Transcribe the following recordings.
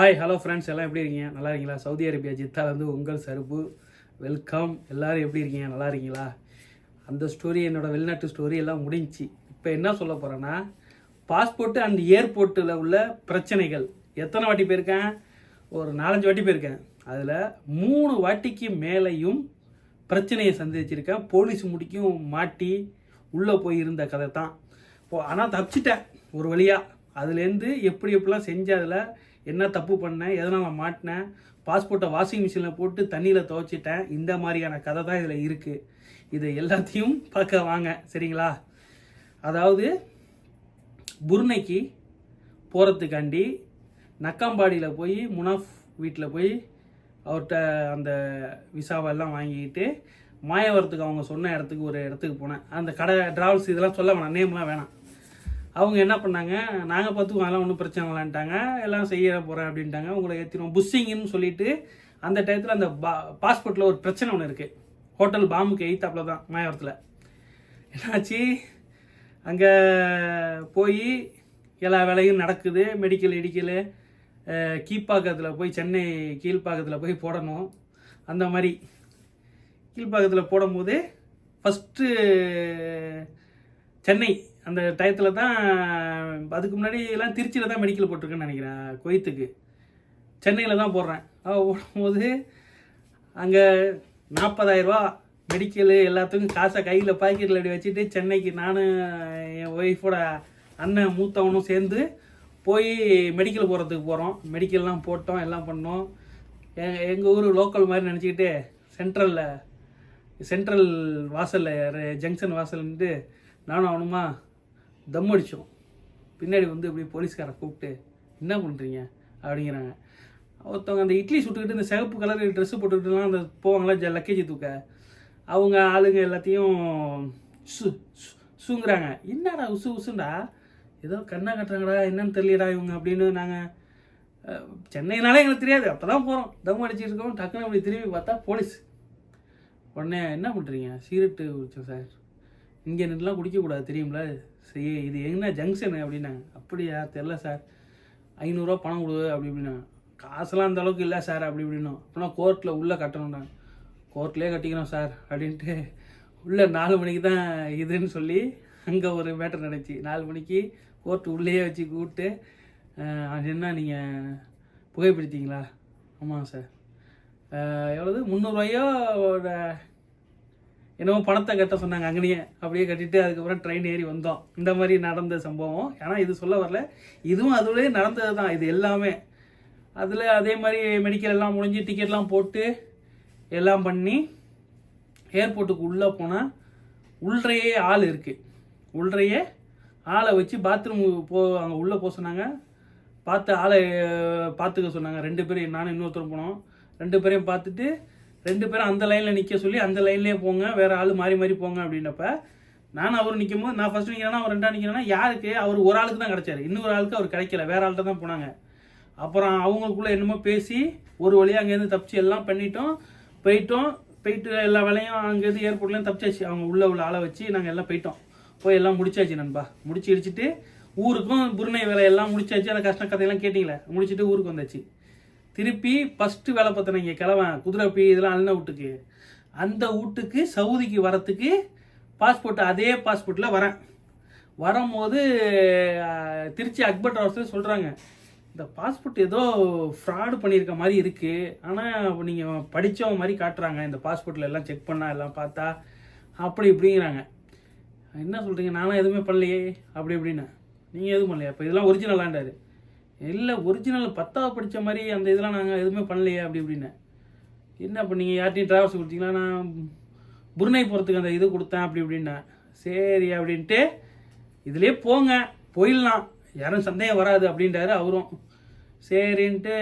Hi hello friends எல்லாம் எப்படி இருக்கீங்க? நல்லா இருக்கீங்களா? சவுதி அரேபியா ஜித்தாலேருந்து உங்கள் சருப்பு. வெல்கம் எல்லாரும் எப்படி இருக்கீங்க? நல்லா இருக்கீங்களா? அந்த ஸ்டோரி என்னோட வெளிநாட்டு ஸ்டோரி எல்லாம் முடிஞ்சுச்சு. இப்போ என்ன சொல்ல போகிறேன்னா பாஸ்போர்ட்டு அண்ட் ஏர்போர்ட்டில் உள்ள பிரச்சனைகள். எத்தனை வாட்டி போயிருக்கேன்? ஒரு நாலஞ்சு வாட்டி போயிருக்கேன். அதில் மூணு வாட்டிக்கு மேலேயும் பிரச்சனையை சந்திச்சிருக்கேன். போலீஸ் முடிக்கும் மாட்டி உள்ளே போய் இருந்த கதை தான் இப்போ ஆனால் தப்பிச்சிட்டேன். ஒரு வழியாக அதுலேருந்து எப்படி எப்படிலாம் செஞ்சு அதில் என்ன தப்பு பண்ணேன் எதனால் மாட்டினேன் பாஸ்போர்ட்டை வாஷிங் மிஷினில் போட்டு தண்ணியில் துவைச்சிட்டேன். இந்த மாதிரியான கதை தான் இதில் இருக்குது இது எல்லாத்தையும் பார்க்க வாங்க சரிங்களா? அதாவது புருனைக்கு போகிறதுக்காண்டி நக்காம்பாடியில் போய் முனாஃப் வீட்டில் போய் அவர்கிட்ட அந்த விசாவெல்லாம் வாங்கிக்கிட்டு மாயவரத்துக்கு அவங்க சொன்ன இடத்துக்கு ஒரு இடத்துக்கு போனேன். அந்த கடை ட்ராவல்ஸ் இதெல்லாம் சொல்ல வேணாம் நேம்லாம் வேணாம். அவங்க என்ன பண்ணாங்க? நாங்கள் பார்த்துக்குவோம் அதெல்லாம் ஒன்றும் பிரச்சனை இல்லைன்ட்டாங்க. எல்லாம் செய்ய போகிறேன் அப்படின்ட்டாங்க. உங்களை ஏற்றிடுவோம் புஷ்ஷிங்னு சொல்லிட்டு அந்த டயத்தில் அந்த பா பாஸ்போர்ட்டில் ஒரு பிரச்சனை ஒன்று இருக்குது ஹோட்டல் பாம்புக்கு எய்த்தாப்பில் தான் மாயவரத்தில். என்னாச்சு? அங்கே போய் எல்லா வேலையும் நடக்குது. மெடிக்கல் இடிக்கல் கீழ்ப்பாக்கத்தில் போய் சென்னை கீழ்ப்பாக்கத்தில் போய் போடணும். அந்த மாதிரி. கீழ்ப்பாக்கத்தில் போடும்போது ஃபஸ்ட்டு சென்னை அந்த டயத்தில் தான் அதுக்கு முன்னாடி எல்லாம் திருச்சியில் தான் மெடிக்கல் போட்டிருக்கேன்னு நினைக்கிறேன் கொய்த்துக்கு சென்னையில் தான் போடுறேன். போடும்போது அங்கே நாற்பதாயிரரூபா மெடிக்கலு எல்லாத்துக்கும் காசை கையில் பாக்கெட்டில் அப்படி வச்சுட்டு சென்னைக்கு நானும் என் ஒய்ஃபோட அண்ணன் மூத்தவனும் சேர்ந்து போய் மெடிக்கல் போகிறதுக்கு போகிறோம் மெடிக்கல்லாம் போட்டோம் எல்லாம் பண்ணோம். எங்கள் எங்கள் ஊர் லோக்கல் மாதிரி நினச்சிக்கிட்டு சென்ட்ரலில் சென்ட்ரல் வாசலில் ஜங்ஷன் வாசல்ன்ட்டு நானும் அவனுமா தம் அடித்தோம் பின்னாடி வந்து இப்படி போலீஸ்காரை கூப்பிட்டு என்ன பண்ணுறீங்க அப்படிங்கிறாங்க. ஒருத்தவங்க அந்த இட்லி சுட்டுக்கிட்டு இந்த சிகப்பு கலர் ட்ரெஸ்ஸு போட்டுக்கிட்டுலாம் அந்த போவாங்களா ஜ லக்கேஜ் தூக்க அவங்க ஆளுங்க எல்லாத்தையும் சு சு- சுங்கிறாங்க. என்னடா உசு உசுண்டா? ஏதோ கண்ணா கட்டுறாங்கடா என்னன்னு தெரியலடா இவங்க? அப்படின்னு நாங்கள் சென்னைனாலே எங்களுக்கு தெரியாது. அப்போ தான் போகிறோம் தம் அடிச்சிட்டு இருக்கோம். டக்குன்னு அப்படி திரும்பி பார்த்தா போலீஸ். உடனே என்ன பண்ணுறீங்க சீரட்டு குடிச்சோம் சார். இங்கே நின்றுலாம் குடிக்கக்கூடாது தெரியுங்களா சரி இது என்ன ஜங்ஷனு அப்படின்னாங்க. அப்படியா தெரில சார் ஐநூறுரூவா பணம் கொடு அப்படி இப்படின்னாங்க. காசுலாம் அந்த அளவுக்கு இல்லை சார் அப்படி இப்படின்னோம். அப்படின்னா கோர்ட்டில் உள்ளே கட்டணும்னாங்க. கோர்ட்லேயே கட்டிக்கணும் சார் அப்படின்ட்டு உள்ளே நாலு மணிக்கு தான் இதுன்னு சொல்லி அங்கே ஒரு மேட்டர் நடந்துச்சு. நாலு மணிக்கு கோர்ட் உள்ளேயே வச்சு கூப்பிட்டு அது என்ன நீங்கள் புகைப்பிடித்தீங்களா? ஆமாம் சார் எவ்வளோது முந்நூறுரூவாயோ என்னவோ என்னமோ பணத்தை கட்ட சொன்னாங்க அங்கனையே அப்படியே கட்டிட்டு அதுக்கப்புறம் ட்ரெயின் ஏறி வந்தோம். இந்த மாதிரி நடந்த சம்பவம். ஏன்னா இது சொல்ல வரல. இதுவும் அதுலேயே நடந்தது தான். இது எல்லாமே. அதில் அதே மாதிரி மெடிக்கல் எல்லாம் முடிஞ்சு டிக்கெட்லாம் போட்டு எல்லாம் பண்ணி ஏர்போர்ட்டுக்கு உள்ளே போனால் உள்ளறையே ஆள் இருக்குது உள்ளறையே ஆளை வச்சு பாத்ரூம் போ அங்கே உள்ளே போக சொன்னாங்க. பார்த்து ஆளை பார்த்துக்க சொன்னாங்க. ரெண்டு பேரும் நானும் இன்னொருத்தரும் போனோம். ரெண்டு பேரையும் பார்த்துட்டு ரெண்டு பேரும் அந்த லைனில் நிற்க சொல்லி அந்த லைன்லேயே போங்க வேறு ஆள் மாறி மாறி போங்க அப்படின்னப்ப நான் அவர் நிற்கும் போது நான் ஃபஸ்ட்டு நிற்கிறேன்னா அவர் ரெண்டா நிற்கிறேன்னா யாருக்கு? அவர் ஒரு ஆளுக்கு தான் கிடைச்சாரு. இன்னொரு ஆளுக்கு அவர் கிடைக்கல. வேறு ஆள்கிட்ட தான் போனாங்க. அப்புறம் அவங்களுக்குள்ளே என்னமோ பேசி ஒரு வழியாக அங்கேருந்து தப்பிச்சு எல்லாம் பண்ணிட்டோம். போயிட்டோம். போயிட்டு எல்லா வேலையும் அங்கேருந்து ஏர்போர்ட்லேயும் தப்பிச்சாச்சு. அவங்க உள்ள உள்ள ஆளை வச்சு நாங்கள் எல்லாம் போயிட்டோம். போய் எல்லாம் முடிச்சாச்சு நண்பா. முடிச்சு இடிச்சிட்டு ஊருக்கும் புருணை வேலை எல்லாம் முடிச்சாச்சு. அந்த கஷ்ட கதையெல்லாம் கேட்டிங்களே? முடிச்சுட்டு ஊருக்கு வந்தாச்சு. திருப்பி ஃபஸ்ட்டு வேலை பார்த்தேன் இங்கே கிழவன் குதிரைப்பி இதெல்லாம் அண்ணன் வீட்டுக்கு. அந்த வீட்டுக்கு சவுதிக்கு வரத்துக்கு பாஸ்போர்ட் அதே பாஸ்போர்ட்டில் வரேன். வரும்போது திருச்சி அக்பர் ட்ராவல்ஸில் சொல்கிறாங்க இந்த பாஸ்போர்ட் ஏதோ ஃப்ராடு பண்ணியிருக்க மாதிரி இருக்குது ஆனால் நீங்கள் படித்தவங்க மாதிரி காட்டுறாங்க. இந்த பாஸ்போர்ட்டில் எல்லாம் செக் பண்ணால் எல்லாம் பார்த்தா அப்படி இப்படிங்கிறாங்க. என்ன சொல்கிறீங்க நானும் எதுவுமே பண்ணலையே. அப்படி இப்படின்னு. நீங்கள் எதுவும் பண்ணலையா? இப்போ இதெல்லாம் ஒரிஜினலாண்டாரு இல்லை ஒரிஜினல் பத்தாவது படித்த மாதிரி அந்த இதெல்லாம் நாங்கள் எதுவுமே பண்ணலையே அப்படி இப்படின்னு. என்ன இப்போ நீங்கள் யார்ட்டையும் ட்ராவல்ஸ் கொடுத்தீங்களா நான் புருணை போகிறதுக்கு அந்த இது கொடுத்தேன் அப்படி இப்படின்னேன் சரி அப்படின்ட்டு இதுலேயே போங்க போயிடலாம். யாரும் சந்தேகம் வராது அப்படின்றாரு அவரும். சரின்ட்டு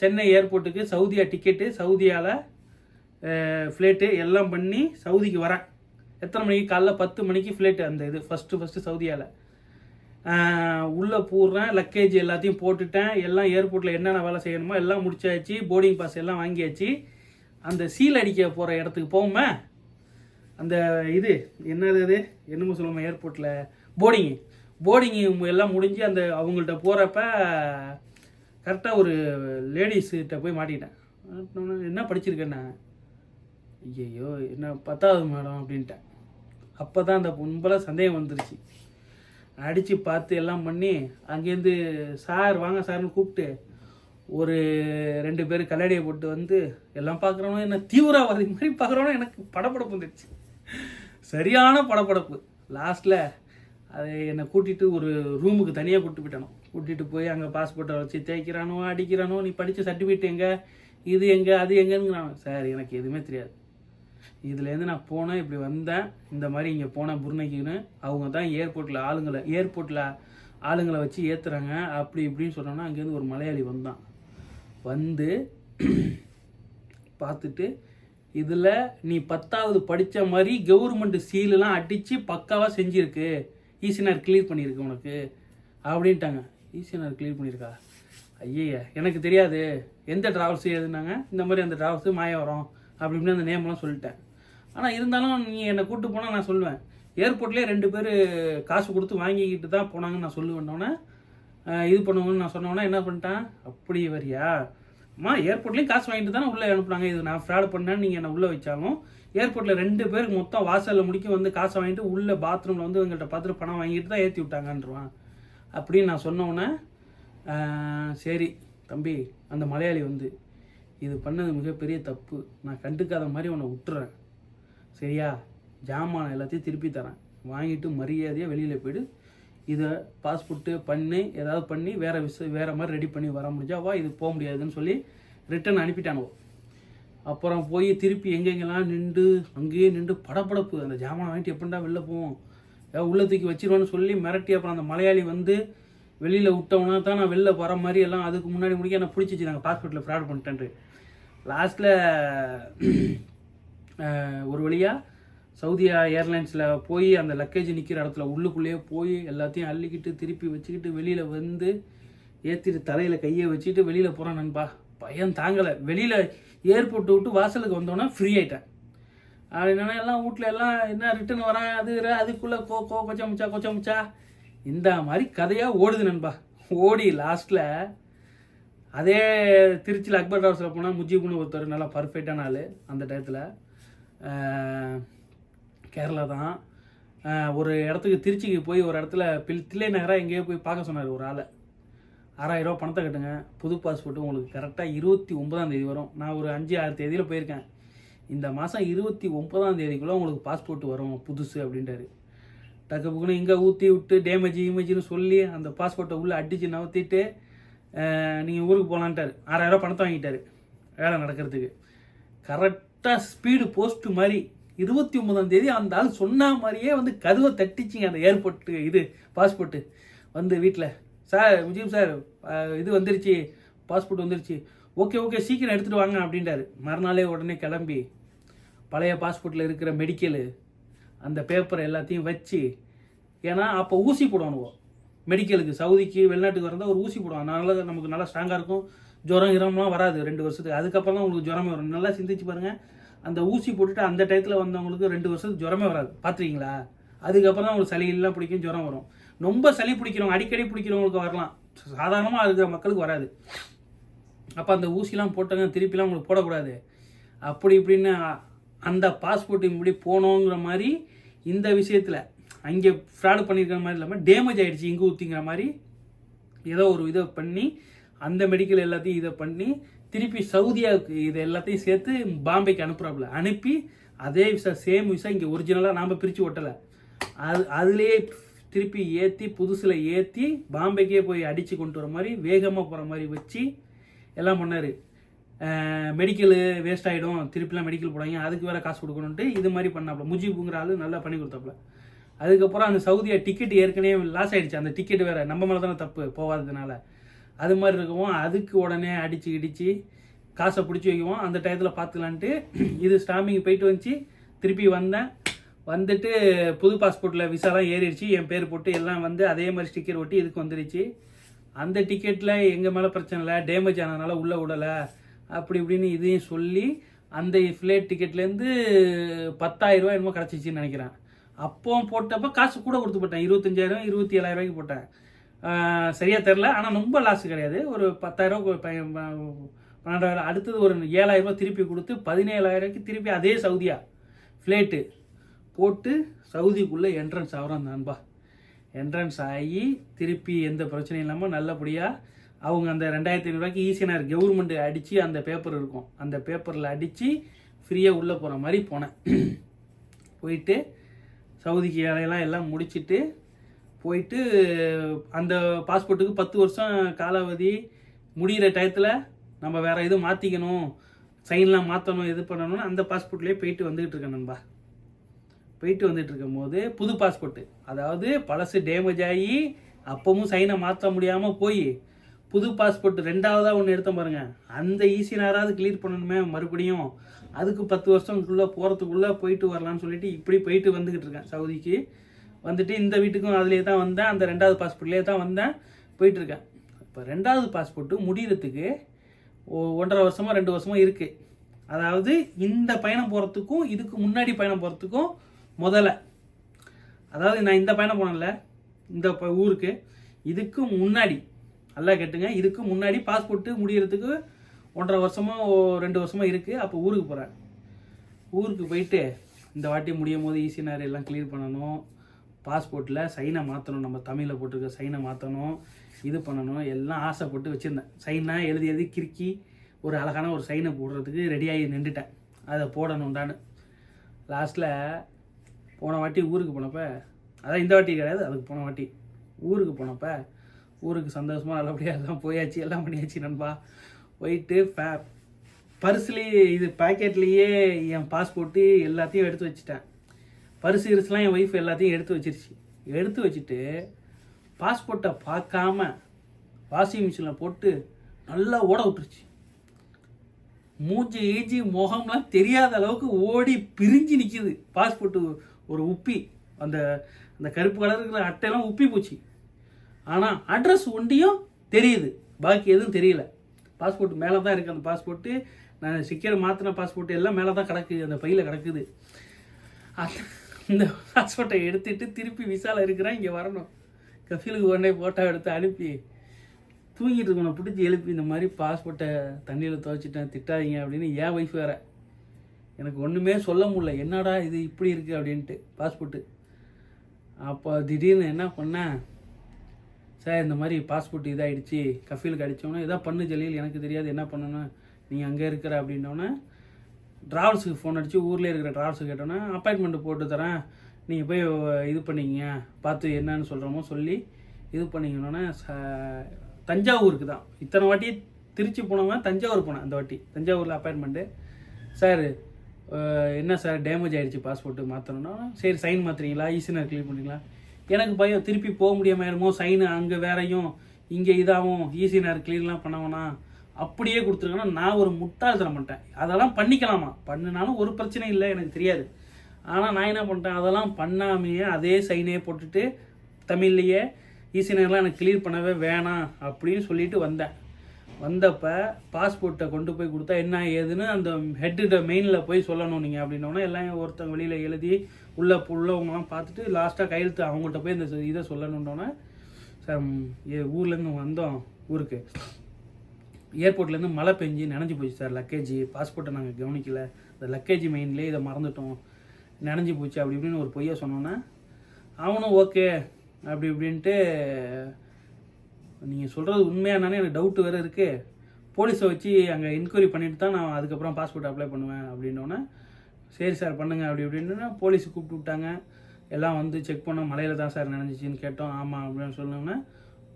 சென்னை ஏர்போர்ட்டுக்கு சவுதியா டிக்கெட்டு சவுதியாவில் ஃப்ளைட்டு எல்லாம் பண்ணி சவுதிக்கு வரேன். எத்தனை மணிக்கு? காலைல பத்து மணிக்கு ஃப்ளைட்டு அந்த இது ஃபஸ்ட்டு ஃபஸ்ட்டு சவுதியாவில் உள்ளே போடுறேன் லக்கேஜ் எல்லாத்தையும் போட்டுட்டேன். எல்லாம் ஏர்போர்ட்டில் என்னென்ன வேலை செய்யணுமோ எல்லாம் முடிச்சாச்சு. போர்டிங் பாஸ் எல்லாம் வாங்கியாச்சு. அந்த சீல் அடிக்க போகிற இடத்துக்கு போவோமே? அந்த இது என்னது இது என்னமோ சொல்லுவோம் ஏர்போர்ட்டில் போர்டிங்கு போர்டிங்கு எல்லாம் முடிஞ்சு அந்த அவங்கள்ட்ட போகிறப்ப கரெக்டாக ஒரு லேடிஸ்கிட்ட போய் மாட்டிக்கிட்டேன். என்ன என்ன நான் ஐயோ என்ன பத்தாவது மேடம் அப்படின்ட்டேன். அப்போ தான் அந்த பொம்பளை சந்தேகம் வந்துருச்சு. அடித்து பார்த்து எல்லாம் பண்ணி அங்கேருந்து சார் வாங்க சார்னு கூப்பிட்டு ஒரு ரெண்டு பேர் கல்லடியை போட்டு வந்து எல்லாம் பார்க்குறவனும் என்ன தீவிரவாதி மாதிரி பார்க்குறவனும் எனக்கு படப்படப்பு வந்துடுச்சு சரியான படப்படப்பு லாஸ்ட்டில் அதை என்னை கூட்டிகிட்டு ஒரு ரூமுக்கு தனியாக கூப்பிட்டு போயிட்டானோ. கூட்டிகிட்டு போய் அங்கே பாஸ்போர்ட்டை வச்சு தேய்க்கிறானோ அடிக்கிறானோ நீ படித்த சர்டிஃபிகேட் எங்கே? இது எங்கே? அது எங்கேங்கிறான் சார் எனக்கு எதுவுமே தெரியாது. இதுலேருந்து நான் போனேன் இப்படி வந்தேன் இந்த மாதிரி இங்கே போனேன் புருணைக்குன்னு அவங்க தான் ஏர்போர்ட்டில் ஆளுங்களை ஏர்போர்ட்டில் ஆளுங்களை வச்சு ஏற்றுறாங்க அப்படி இப்படின்னு சொன்னோன்னா அங்கேருந்து ஒரு மலையாளி வந்தான். வந்து பார்த்துட்டு இதில் நீ பத்தாவது படித்த மாதிரி கவர்மெண்ட் சீலெலாம் அடித்து பக்காவாக செஞ்சுருக்கு. ஈசினார் கிளியர் பண்ணியிருக்கு உனக்கு. அப்படின்ட்டாங்க. ஈசினார் கிளியர் பண்ணியிருக்கா? ஐயய்ய எனக்கு தெரியாது. எந்த ட்ராவல்ஸ் எதுனாங்க இந்த மாதிரி அந்த ட்ராவல்ஸு மாயவரம். அப்படி இப்படின்னு அந்த நேம்லாம் சொல்லிட்டேன். ஆனால் இருந்தாலும் நீ என்னை கூப்பிட்டு போனால் நான் சொல்லுவேன். ஏர்போர்ட்லேயே ரெண்டு பேர் காசு கொடுத்து வாங்கிக்கிட்டு தான் போனாங்கன்னு நான் சொல்லுவேன்னோடனே இது பண்ணுவோன்னு நான் சொன்னோன்னே என்ன பண்ணிட்டேன்? அப்படி வரியா? அம்மா ஏர்போர்ட்லேயும் காசு வாங்கிட்டு தானே உள்ளே அனுப்புனாங்க. இது நான் ஃப்ராட் பண்ணேன்னு நீங்கள் என்னை உள்ளே வச்சாலும் ஏர்போர்ட்டில் ரெண்டு பேருக்கு மொத்தம் வாசலில் முடிக்க வந்து காசை வாங்கிட்டு உள்ளே பாத்ரூமில் வந்து எங்கள்கிட்ட பார்த்துட்டு பணம் வாங்கிட்டு தான் ஏற்றி விட்டாங்கன்றான் அப்படின்னு நான் சொன்னோன்னே சரி தம்பி அந்த மலையாளி வந்து இது பண்ணது மிகப்பெரிய தப்பு. நான் கண்டுக்காத மாதிரி உன்னை விட்டுறேன் சரியா? ஜாமான் எல்லாத்தையும் திருப்பி தரேன். வாங்கிட்டு மரியாதையாக வெளியில் போயிடு. இதை பாஸ்போர்ட்டு பண்ணி ஏதாவது பண்ணி வேறு விஷ வேறு மாதிரி ரெடி பண்ணி வர முடிஞ்சா வா இது போக முடியாதுன்னு சொல்லி ரிட்டன் அனுப்பிட்டானுவோ. அப்புறம் போய் திருப்பி எங்கெங்கெல்லாம் நின்று அங்கேயே நின்று படபடப்பு. அந்த ஜாமான் வாங்கிட்டு எப்படிடா வெளில போவோம்? ஏதாவது உள்ள தூக்கி வச்சிருவான்னு சொல்லி மிரட்டி அப்புறம் அந்த மலையாளி வந்து வெளியில் விட்டவனா தான் நான் வெளில வர மாதிரி எல்லாம் அதுக்கு முன்னாடி முடிக்க என்ன பிடிச்சிச்சு. நாங்கள் பாஸ்போர்ட்டில் ஃப்ராட் பண்ணிட்டேன்ட்டு. லாஸ்ட்டில் ஒரு வழியாக சவுதியா ஏர்லைன்ஸில் போய் அந்த லக்கேஜ் நிற்கிற இடத்துல உள்ளுக்குள்ளேயே போய் எல்லாத்தையும் அள்ளிக்கிட்டு திருப்பி வச்சுக்கிட்டு வெளியில் வந்து ஏற்றிட்டு தலையில் கையை வச்சுட்டு வெளியில் போகிறேன் நண்பா. பயம் தாங்கலை. வெளியில் ஏர்போர்ட் விட்டு வாசலுக்கு வந்தோன்னே ஃப்ரீ ஆயிட்டேன். என்னென்னா எல்லாம் வீட்டில் எல்லாம் என்ன ரிட்டன் வரேன் அது அதுக்குள்ளே கோ கோ கொச்சா முச்சா கொச்சா முச்சா. இந்த மாதிரி கதையாக ஓடுது நண்பா. ஓடி லாஸ்ட்டில் அதே திருச்சியில் அக்பர் ஹவுஸில் போனால் முஜிபுன்னு ஒருத்தர் நல்லா பர்ஃபெக்டான ஆள் அந்த டயத்தில். கேரளா தான். ஒரு இடத்துக்கு திருச்சிக்கு போய் ஒரு இடத்துல பில் தில்லை நகராக எங்கேயோ போய் பார்க்க சொன்னார் ஒரு ஆளை. ஆறாயிரரூவா பணத்தை கட்டுங்க. புது பாஸ்போர்ட்டு உங்களுக்கு கரெக்டாக இருபத்தி ஒன்பதாம் தேதி வரும். நான் ஒரு அஞ்சு ஆறு தேதியில் போயிருக்கேன். இந்த மாதம் இருபத்தி ஒன்பதாம் தேதிக்குள்ளே உங்களுக்கு பாஸ்போர்ட் வரும் புதுசு அப்படின்றாரு டக்கு புக்குன்னு இங்கே ஊற்றி விட்டு டேமேஜ் இமேஜ்னு சொல்லி அந்த பாஸ்போர்ட்டை உள்ளே அடித்து நவுத்திட்டு நீங்கள் ஊருக்கு போகலான்ட்டார் ஆறாயிரம் பணத்தை வாங்கிட்டார். வேலை நடக்கிறதுக்கு. கரெக்டாக ஸ்பீடு போஸ்ட்டு மாதிரி இருபத்தி ஒன்பதாம் தேதி அந்த ஆள் சொன்ன மாதிரியே வந்து கதவை தட்டிச்சிங்க அந்த ஏர்போர்ட்டு இது பாஸ்போர்ட்டு வந்து வீட்டில் சார் விஜயம் சார் இது வந்துருச்சு. பாஸ்போர்ட் வந்துருச்சு. ஓகே ஓகே சீக்கிரம் எடுத்துகிட்டு வாங்க அப்படின்ட்டாரு. மறுநாளே உடனே கிளம்பி பழைய பாஸ்போர்ட்டில் இருக்கிற மெடிக்கலு அந்த பேப்பர் எல்லாத்தையும் வச்சு ஏன்னா அப்போ ஊசி போடுவானுவோ. மெடிக்கலுக்கு சவுதிக்கு வெளிநாட்டுக்கு வரந்தால் ஒரு ஊசி போடுவான் நல்லா நமக்கு நல்லா ஸ்ட்ராங்காக இருக்கும். ஜுரம் இரம்லாம் வராது ரெண்டு வருஷத்துக்கு. அதுக்கப்புறம் தான் உங்களுக்கு ஜுரமே வரும். நல்லா சிந்திச்சு பாருங்கள் அந்த ஊசி போட்டுட்டு அந்த டயத்தில் வந்தவங்களுக்கு ரெண்டு வருஷத்துக்கு ஜுரமே வராது. பார்த்துருக்கீங்களா அதுக்கப்புறம் தான் உங்களுக்கு சளியெல்லாம் பிடிக்கும் ஜுரம் வரும். ரொம்ப சளி பிடிக்கிறவங்க அடிக்கடி பிடிக்கிறவங்களுக்கு வரலாம். சாதாரணமாக இருக்கிற மக்களுக்கு வராது. அப்போ அந்த ஊசிலாம் போட்டாங்க திருப்பிலாம் உங்களுக்கு போடக்கூடாது. அப்படி இப்படின்னு அந்த பாஸ்போர்ட் இப்படி போனோங்கிற மாதிரி இந்த விஷயத்தில் அங்கே ஃப்ராடு பண்ணியிருக்கிற மாதிரி இல்லாமல் டேமேஜ் ஆகிடுச்சு இங்கே ஊற்றிங்கிற மாதிரி ஏதோ ஒரு இதை பண்ணி அந்த மெடிக்கல் எல்லாத்தையும் இதை பண்ணி திருப்பி சவுதியாவுக்கு இது எல்லாத்தையும் சேர்த்து பாம்பேக்கு அனுப்புகிறாப்புல அனுப்பி அதே விசா சேம் விசா இங்கே ஒரிஜினலாக நாம் பிரித்து ஒட்டலை. அது அதுலேயே திருப்பி ஏற்றி புதுசில் ஏற்றி பாம்பேக்கே போய் அடித்து கொண்டு வர மாதிரி வேகமாக போகிற மாதிரி வச்சு எல்லாம் பண்ணார். மெடிக்கலு வேஸ்ட் ஆகிடும் திருப்பிலாம் மெடிக்கல் போடாங்க அதுக்கு வேறு காசு கொடுக்கணுன்ட்டு இது மாதிரி பண்ணாப்புல. முஜிபுங்கிற ஆளு நல்லா பண்ணி கொடுத்தாப்புல. அதுக்கப்புறம் அந்த சவுதியா டிக்கெட் ஏற்கனவே லாஸ் ஆகிடுச்சு அந்த டிக்கெட் வேறு நம்ம மேலே தானே தப்பு போகாததுனால. அது மாதிரி இருக்கவும் அதுக்கு உடனே அடித்து இடித்து காசை பிடிச்சி வைக்குவோம் அந்த டயத்தில் பார்த்துக்கலான்ட்டு இது ஸ்டாம்பிங் போயிட்டு வந்துச்சு. திருப்பி வந்தேன். வந்துட்டு புது பாஸ்போர்ட்டில் விசாலாம் ஏறிடுச்சு. என் பேர் போட்டு எல்லாம் வந்து அதே மாதிரி ஸ்டிக்கர் ஒட்டி இதுக்கு வந்துடுச்சு அந்த டிக்கெட்டில் எங்கள் மேலே பிரச்சனை இல்லை டேமேஜ் ஆனதுனால உள்ளே விடலை. அப்படி இப்படின்னு இதையும் சொல்லி அந்த ஃப்ளைட் டிக்கெட்லேருந்து பத்தாயிரரூவா என்னமோ கிடச்சிச்சின்னு நினைக்கிறேன். அப்போ போட்டப்போ காசு கூட கொடுத்து போட்டேன். இருபத்தஞ்சாயிரம் இருபத்தி ஏழாயிரம் ரூபாய்க்கு போட்டேன் சரியாக தெரில ஆனால் ரொம்ப லாஸ் கிடையாது. ஒரு பத்தாயிரம் பன்னெண்டாயிரம். அடுத்தது ஒரு ஏழாயிரரூபா திருப்பி கொடுத்து பதினேழாயிரம்க்கு திருப்பி அதே சவுதியா. ஃப்ளேட்டு போட்டு சவுதிக்குள்ளே என்ட்ரன்ஸ் ஆகிறோம் நண்பா என்ட்ரன்ஸ் ஆகி திருப்பி எந்த பிரச்சனையும் இல்லாமல் நல்லபடியாக அவங்க அந்த ரெண்டாயிரத்தி ஐநூறுரூவாய்க்கு ஈஸியாக கவர்மெண்ட் அடித்து அந்த பேப்பர் இருக்கும். அந்த பேப்பரில் அடித்து ஃப்ரீயாக உள்ளே போகிற மாதிரி போனேன். போயிட்டு சவுதிக்கு வேலையெல்லாம் எல்லாம் முடிச்சுட்டு போயிட்டு அந்த பாஸ்போர்ட்டுக்கு பத்து வருஷம் காலாவதி முடிகிற டயத்தில் நம்ம வேறு எதுவும் மாற்றிக்கணும் சைன்லாம் மாற்றணும் இது பண்ணணும்னு அந்த பாஸ்போர்ட்லேயே போயிட்டு வந்துக்கிட்டு இருக்கேன் நண்பா. போயிட்டு வந்துட்டு இருக்கும்போது புது பாஸ்போர்ட்டு. அதாவது பழசு டேமேஜ் ஆகி அப்பவும் சைனை மாற்ற முடியாமல் போய் புது பாஸ்போர்ட் ரெண்டாவதாக ஒன்று எடுத்த பாருங்க. அந்த ஈஸி நேராவது கிளியர் பண்ணணுமே மறுபடியும். அதுக்கு பத்து வருஷத்துக்குள்ளே போகிறதுக்குள்ளே போயிட்டு வரலான்னு சொல்லிட்டு இப்படி போயிட்டு வந்துக்கிட்டு இருக்கேன். சவுதிக்கு வந்துட்டு இந்த வீட்டுக்கும் அதுலேயே தான் வந்தேன். அந்த ரெண்டாவது பாஸ்போர்ட்லேயே தான் வந்தேன். போயிட்டுருக்கேன் இப்போ ரெண்டாவது பாஸ்போர்ட்டு முடிகிறதுக்கு ஒ- ஒன்றரை வருஷமா ரெண்டு வருஷமாக இருக்குது அதாவது இந்த பயணம் போகிறதுக்கும் இதுக்கு முன்னாடி பயணம் போகிறதுக்கும் முதல்ல. அதாவது நான் இந்த பயணம் போனேன்ல இந்த ப- ஊருக்கு. இதுக்கு முன்னாடி நல்லா கேட்டுங்க. இதுக்கு முன்னாடி பாஸ்போர்ட்டு முடியறதுக்கு ஒன்றரை வருஷமோ ரெண்டு வருஷமோ இருக்குது அப்போ ஊருக்கு போகிறேன் ஊருக்கு போயிட்டு இந்த வாட்டி முடியும் போது ஈஸினார் எல்லாம் கிளியர் பண்ணணும். பாஸ்போர்ட்டில் சைனை மாற்றணும் நம்ம தமிழில் போட்டிருக்க சைனை மாற்றணும் இது பண்ணணும். எல்லாம் ஆசைப்பட்டு வச்சுருந்தேன். சைனாக எழுதி எழுதி கிறுக்கி ஒரு அழகான ஒரு சைனை போடுறதுக்கு ரெடியாகி நின்றுட்டேன். அதை போடணும்டான்னு. லாஸ்ட்டில் போன வாட்டி ஊருக்கு போனப்போ அதான் இந்த வாட்டி கிடையாது அதுக்கு போன வாட்டி. ஊருக்கு போனப்போ ஊருக்கு சந்தோஷமாக நல்லபடியாக எல்லாம் போயாச்சு எல்லாம் பண்ணியாச்சு நண்பா. போயிட்டு பே பர்ஸ்லேயே இது பாக்கெட்லேயே என் பாஸ்போர்ட்டு எல்லாத்தையும் எடுத்து வச்சுட்டேன். பரிசு இருசுலாம் என் ஒய்ஃப் எல்லாத்தையும் எடுத்து வச்சிருச்சு. எடுத்து வச்சுட்டு பாஸ்போர்ட்டை பார்க்காம வாஷிங் மிஷினில் போட்டு நல்லா ஓட விட்டுருச்சு. மூஞ்சி ஈஜி முகம்லாம் தெரியாத அளவுக்கு ஓடி பிரிஞ்சு நிற்கிது பாஸ்போர்ட்டு ஒரு உப்பி அந்த அந்த கருப்பு கலர் இருக்கிற அட்டையெல்லாம் உப்பி போச்சு. ஆனால் அட்ரஸ் ஒண்டியும் தெரியுது. பாக்கி எதுவும் தெரியல. பாஸ்போர்ட் மேலே தான் இருக்குது அந்த பாஸ்போர்ட்டு நான் சீக்கிரம் மாற்றின பாஸ்போர்ட் எல்லாம் மேலே தான் கிடக்குது அந்த பையில் கிடக்குது. அந்த- இந்த பாஸ்போர்ட்டை எடுத்துட்டு திருப்பி விசாவில் இருக்கிறேன் இங்கே வரணும். கஃபீலுக்கு உடனே ஃபோட்டோ எடுத்து அனுப்பி தூங்கிட்டு இருக்கணும். பிடிச்சி எழுப்பி இந்த மாதிரி பாஸ்போர்ட்டை தண்ணியில் துவைச்சிட்டேன் திட்டாதீங்க அப்படின்னு என் ஒய்ஃப் வேறு. எனக்கு ஒன்றுமே சொல்ல முடியல. என்னடா இது இப்படி இருக்குது அப்படின்ட்டு பாஸ்போர்ட்டு அப்போ திடீர்னு என்ன பண்ணேன்? சார் இந்த மாதிரி பாஸ்போர்ட் இதாகிடுச்சு கஃபீலுக்கு அடித்தோன்னே இதான் பண்ணு ஜலீல் எனக்கு தெரியாது என்ன பண்ணணும் நீங்கள் அங்கே இருக்கிற அப்படின்னோடனே ட்ராவல்ஸுக்கு ஃபோன் அடித்து ஊரில் இருக்கிற ட்ராவல்ஸுக்கு கேட்டோன்னே அப்பாயின்மெண்ட் போட்டு தரேன். நீங்கள் போய் இது பண்ணிக்கங்க. பார்த்து என்னன்னு சொல்கிறோமோ சொல்லி இது பண்ணிக்கணுன்னே ச- தஞ்சாவூருக்கு தான். இத்தனை வாட்டி திருச்சி போனவன் தஞ்சாவூர் போனேன் அந்த வாட்டி. தஞ்சாவூரில் அப்பாயின்மெண்ட்டு சார் என்ன சார் டேமேஜ் ஆகிடுச்சு பாஸ்போர்ட்டு மாற்றணும்னா சரி சைன் மாற்றுறீங்களா ஈஸினர் கிளியர் பண்ணிக்கலாம் எனக்கு பயம் திருப்பி போக முடியாம சைனு அங்கே வேறையும் இங்கே இதாகவும் ஈஸி கிளியர்லாம் பண்ண பண்ணவனா? அப்படியே கொடுத்துருங்கன்னா நான் ஒரு முட்டாள்தனம் பண்ணிட்டேன். அதெல்லாம் பண்ணிக்கலாமா? பண்ணினாலும் ஒரு பிரச்சனை இல்லை எனக்கு தெரியாது. ஆனால் நான் என்ன பண்ணிட்டேன்? அதெல்லாம் பண்ணாமையே அதே சைனே போட்டுட்டு தமிழ்லையே ஈஸினர்லாம் எனக்கு கிளியர் பண்ணவே வேணாம் அப்படின்னு சொல்லிட்டு வந்தேன். வந்தப்போ பாஸ்போர்ட்டை கொண்டு போய் கொடுத்தா என்ன ஏதுன்னு அந்த ஹெட்டு மெயினில் போய் சொல்லணும் நீங்கள் அப்படின்னோடனே எல்லாம் ஒருத்தங்க வெளியில் எழுதி உள்ள உள்ளவங்கலாம் பார்த்துட்டு லாஸ்ட்டாக கையெழுத்து அவங்கள்ட்ட போய் இந்த இதை சொல்லணுன்னொன்னே சார் ஏ- ஊர்லேருந்து வந்தோம் ஊருக்கு. ஏர்போர்ட்லேருந்து மழை பெஞ்சு நினஞ்சி போச்சு சார் லக்கேஜ் பாஸ்போர்ட்டை நாங்கள் கவனிக்கல. இந்த லக்கேஜ் மெயின்லேயே இதை மறந்துட்டோம். நினஞ்சி போச்சு அப்படி இப்படின்னு ஒரு பொய்யை சொன்னோன்னே அவனும் ஓகே அப்படி இப்படின்ட்டு நீங்கள் சொல்கிறது உண்மையானே எனக்கு டவுட்டு வேறு இருக்குது போலீஸை வச்சு அங்கே என்கொயரி பண்ணிட்டு தான் நான் அதுக்கப்புறம் பாஸ்போர்ட் அப்ளை பண்ணுவேன் அப்படின்னோடனே சரி சார் பண்ணுங்கள் அப்படி இப்படின்னு போலீஸ் கூப்பிட்டு விட்டாங்க. எல்லாம் வந்து செக் பண்ணோம். மலையில் தான் சார் நினைஞ்சிச்சின்னு கேட்டோம். ஆமாம் அப்படின்னு சொன்னோன்னே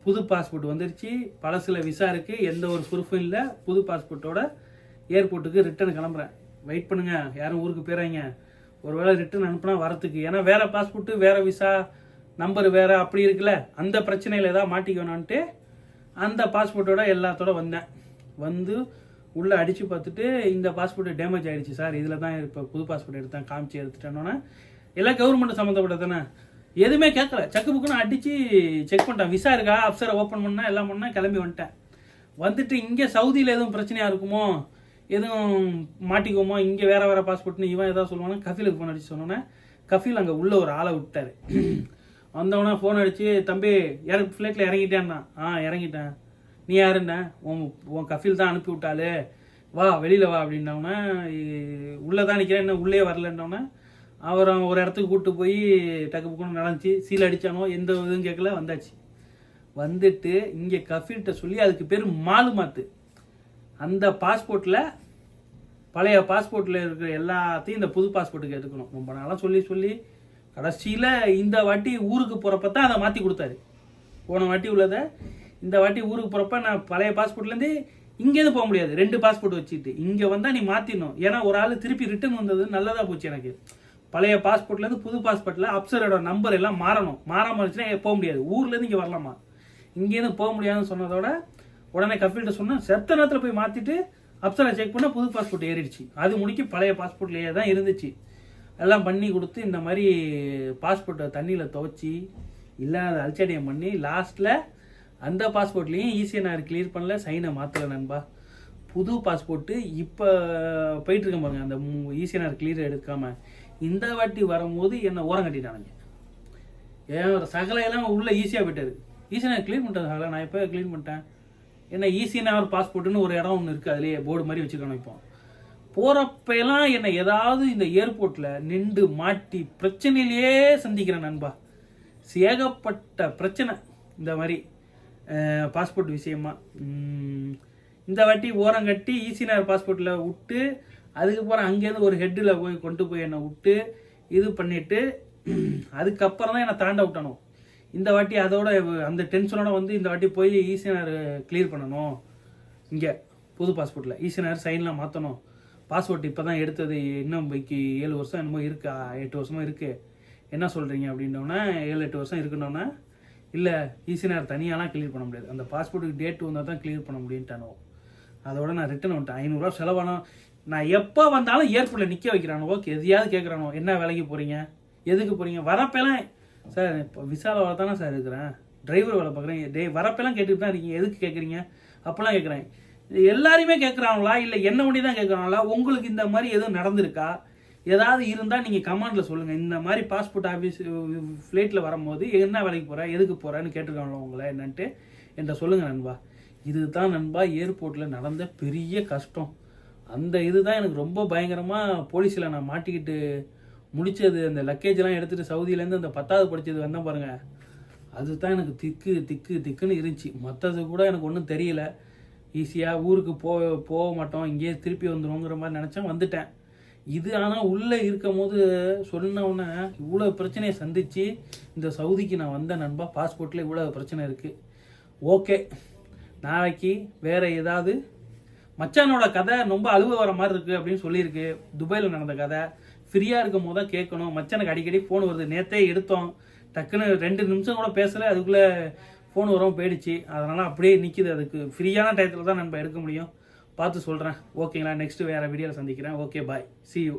புது பாஸ்போர்ட் வந்துருச்சு. பழசில் விசா இருக்குது எந்த ஒரு ப்ரூஃபும் இல்லை. புது பாஸ்போர்ட்டோட ஏர்போர்ட்டுக்கு ரிட்டர்ன் கிளம்புறேன். வெயிட் பண்ணுங்கள் யாரும் ஊருக்கு போயிறாங்க. ஒருவேளை ரிட்டர்ன் அனுப்புனா வரத்துக்கு. ஏன்னா வேறு பாஸ்போர்ட்டு வேறு விசா நம்பர் வேறு அப்படி இருக்குல்ல. அந்த பிரச்சனையில் ஏதாவது மாட்டிக்கணும்ன்ட்டு அந்த பாஸ்போர்ட்டோட எல்லாத்தோட வந்தேன். வந்து உள்ளே அடித்து பார்த்துட்டு இந்த பாஸ்போர்ட் டேமேஜ் ஆகிடுச்சு சார். இதில் தான் இப்போ புது பாஸ்போர்ட் எடுத்தேன் காமிச்சு எடுத்துட்டேன்னொன்னே எல்லாம் கவர்மெண்ட் சம்மந்தப்பட்ட தானே? எதுவுமே கேட்கல செக் புக்குன்னு அடித்து செக் பண்ணிட்டேன். விசா இருக்கா? அப்சரை ஓப்பன் பண்ணால் எல்லாம் பண்ணால் கிளம்பி வந்துட்டேன். வந்துட்டு இங்கே சவுதியில் எதுவும் பிரச்சனையாக இருக்குமோ? எதுவும் மாட்டிக்குவோமோ இங்கே வேறு வேறு பாஸ்போர்ட்னு இவன் எதாவது சொல்லுவானா? கஃபீலுக்கு ஃபோன் அடிச்சு சொன்னோன்னே கஃபீல் அங்கே உள்ள ஒரு ஆளை விட்டார். வந்தவொடனே ஃபோன் அடித்து தம்பி இற ஃப்ளைட்டில் இறங்கிட்டேன்னா ஆ இறங்கிட்டேன். நீ யாருண்ணே உன் உன் கஃபில் தான் அனுப்பி விட்டாலே வா வெளியில் வா அப்படின்னோடனே உள்ளே தான் நிற்கிறேன் இன்னும் உள்ளே வரலன்னொன்னே அவரை ஒரு இடத்துக்கு கூப்பிட்டு போய் டக்கு புக்குன்னு நடந்துச்சு. சீல் அடித்தானோ எந்த இதுவும் கேட்கல வந்தாச்சு. வந்துட்டு இங்கே கஃபீல்கிட்ட சொல்லி அதுக்கு பேர் மாலுமாத்து. அந்த பாஸ்போர்ட்டில் பழைய பாஸ்போர்ட்டில் இருக்கிற எல்லாத்தையும் இந்த புது பாஸ்போர்ட்டுக்கு எடுக்கணும். ரொம்ப நாளாக சொல்லி சொல்லி கடைசியில் இந்த வாட்டி ஊருக்கு போகிறப்ப தான் அதை மாற்றி கொடுத்தாரு. போன வாட்டி உள்ளதை இந்த வாட்டி ஊருக்கு போகிறப்ப நான் பழைய பாஸ்போர்ட்லேருந்து இங்கேருந்து போக முடியாது. ரெண்டு பாஸ்போர்ட் வச்சுட்டு இங்கே வந்தால் நீ மாற்றிடணும் ஏன்னா ஒரு ஆள் திருப்பி ரிட்டர்ன் வந்தது நல்லதாக போச்சு எனக்கு. பழைய பாஸ்போர்ட்லேருந்து புது பாஸ்போர்ட்டில் அப்சரோட நம்பர் எல்லாம் மாறணும். மாறாமல் இருந்துச்சுன்னா போக முடியாது. ஊர்லேருந்து இங்கே வரலாமா? இங்கேருந்து போக முடியாதுன்னு சொன்னதோட உடனே கஃபீல்கிட்ட சொன்னேன். செத்த நேரத்தில் போய் மாற்றிட்டு அப்சரா செக் பண்ணால் புது பாஸ்போர்ட் ஏறிடுச்சு. அது முடிக்க பழைய பாஸ்போர்ட்லேயே தான் இருந்துச்சு. எல்லாம் பண்ணி கொடுத்து இந்த மாதிரி பாஸ்போர்ட்டை தண்ணியில் துவைச்சி இல்லாத அலட்சடியம் பண்ணி லாஸ்ட்டில் அந்த பாஸ்போர்ட்லேயும் ஈஸியாக கிளியர் பண்ணல சைனை மாற்றலை நண்பா. புது பாஸ்போர்ட்டு இப்போ போயிட்டுருக்கேன் பாருங்க அந்த ஈஸியாக கிளியர் எடுக்காமல் இந்த வாட்டி வரும்போது என்னை ஓரம் கட்டிட்டானுங்க. ஏன் சகலையெல்லாம் உள்ளே ஈஸியாக போயிட்டாரு. ஈஸியாக க்ளீன் பண்ணிட்டேன் சகலை. நான் எப்போ க்ளீன் பண்ணிட்டேன். என்ன ஈஸியாக ஒரு பாஸ்போர்ட்டுன்னு ஒரு இடம் ஒன்று இருக்குது அதுலேயே போர்டு மாதிரி வச்சுக்கணும் இப்போ. போகிறப்பெல்லாம் என்னை ஏதாவது இந்த ஏர்போர்ட்டில் நின்று மாட்டி பிரச்சனையிலேயே சந்திக்கிறேன் நண்பா. ஏகப்பட்ட பிரச்சனை இந்த மாதிரி. பாஸ்போர்ட் விஷயமா. இந்த வாட்டி ஓரம் கட்டி ஈசினார் பாஸ்போர்ட்டில் விட்டு அதுக்கப்புறம் அங்கேருந்து ஒரு ஹெட்டில் போய் கொண்டு போய் என்னை விட்டு இது பண்ணிவிட்டு அதுக்கப்புறம் தான் என்னை தாண்ட விட்டணும். இந்த வாட்டி அதோட அந்த டென்ஷனோட வந்து இந்த வாட்டி போய் ஈசினார் கிளியர் பண்ணணும். இங்கே புது பாஸ்போர்ட்டில் ஈசினார் சைன்லாம் மாற்றணும் பாஸ்போர்ட் இப்போ தான் எடுத்தது. இன்னும் பைக்கு ஏழு வருஷம் என்னமோ இருக்கா. எட்டு வருஷமாக இருக்குது என்ன சொல்கிறீங்க அப்படின்னோடனே ஏழு எட்டு வருஷம் இருக்குன்னொன்னே இல்லை ஈசினார் தனியாலாம் கிளியர் பண்ண முடியாது. அந்த பாஸ்போர்ட்டுக்கு டேட் வந்தால் தான் கிளியர் பண்ண முடியும்ட்டானோ அதோட நான் ரிட்டன் வந்துட்டேன். ஐநூறுரூவா செலவானோ? நான் எப்போ வந்தாலும் ஏர்போர்ட்டில் நிற்க வைக்கிறானோ ஓகே எதையாவது கேட்குறானோ என்ன வேலைக்கு போகிறீங்க எதுக்கு போகிறீங்க வரப்பெல்லாம் சார் இப்போ விசால தானே சார் இருக்கிறேன். டிரைவர் வேலை பார்க்குறேன். டே வரப்பெல்லாம் கேட்டுட்டு தான் இருக்கீங்க. எதுக்கு கேட்குறீங்க அப்போல்லாம் கேட்குறேன் எல்லாருமே கேட்குறாங்களா இல்லை என்ன ஒண்டி தான் கேட்குறாங்களா உங்களுக்கு இந்த மாதிரி எதுவும் நடந்திருக்கா? ஏதாவது இருந்தால் நீங்கள் கமாண்டில் சொல்லுங்கள் இந்த மாதிரி பாஸ்போர்ட் ஆஃபீஸ் ஃப்ளைட்டில் வரும்போது என்ன வேலைக்கு போகிற எதுக்கு போகிறேன்னு கேட்டுருக்காங்களோ உங்களை என்னன்ட்டு என்கிட்ட சொல்லுங்கள் நண்பா. இதுதான் நண்பா ஏர்போர்ட்டில் நடந்த பெரிய கஷ்டம். அந்த இதுதான் எனக்கு ரொம்ப பயங்கரமாக போலீஸில் நான் மாட்டிக்கிட்டு முடித்தது அந்த லக்கேஜ்லாம் எடுத்துகிட்டு சவுதியிலேருந்து அந்த பத்தாவது படிச்சது வந்தேன் பாருங்கள் அதுதான் எனக்கு திக்கு திக்கு திக்குன்னு இருந்துச்சு. மற்றது கூட எனக்கு ஒன்றும் தெரியல. ஈஸியாக ஊருக்கு போ போக மாட்டோம். இங்கேயே திருப்பி வந்துடுவோங்கிற மாதிரி நினச்சேன். வந்துட்டேன். இது ஆனால் உள்ளே இருக்கும் போது சொன்னோன்னே இவ்வளோ பிரச்சனையை சந்தித்து இந்த சவுதிக்கு நான் வந்த நண்பா பாஸ்போர்ட்டில் இவ்வளோ பிரச்சனை இருக்குது ஓகே. நாளைக்கு வேறு ஏதாவது மச்சானோட கதை ரொம்ப அழுவ வர மாதிரி இருக்குது அப்படின்னு சொல்லியிருக்கு. துபாயில் நடந்த கதை. ஃப்ரீயாக இருக்கும் போது தான் கேட்கணும். மச்சானுக்கு அடிக்கடி ஃபோன் வருது. நேத்தே எடுத்தோம். டக்குன்னு ரெண்டு நிமிஷம் கூட பேசலை. அதுக்குள்ளே ஃபோன் வரும் போயிடுச்சு. அதனால் அப்படியே நிற்கிது அதுக்கு ஃப்ரீயான டயத்தில் தான் நம்ம எடுக்க முடியும். பார்த்து சொல்கிறேன் ஓகேங்களா நெக்ஸ்ட்டு வேறு வீடியோவில் சந்திக்கிறேன். Okay bye C you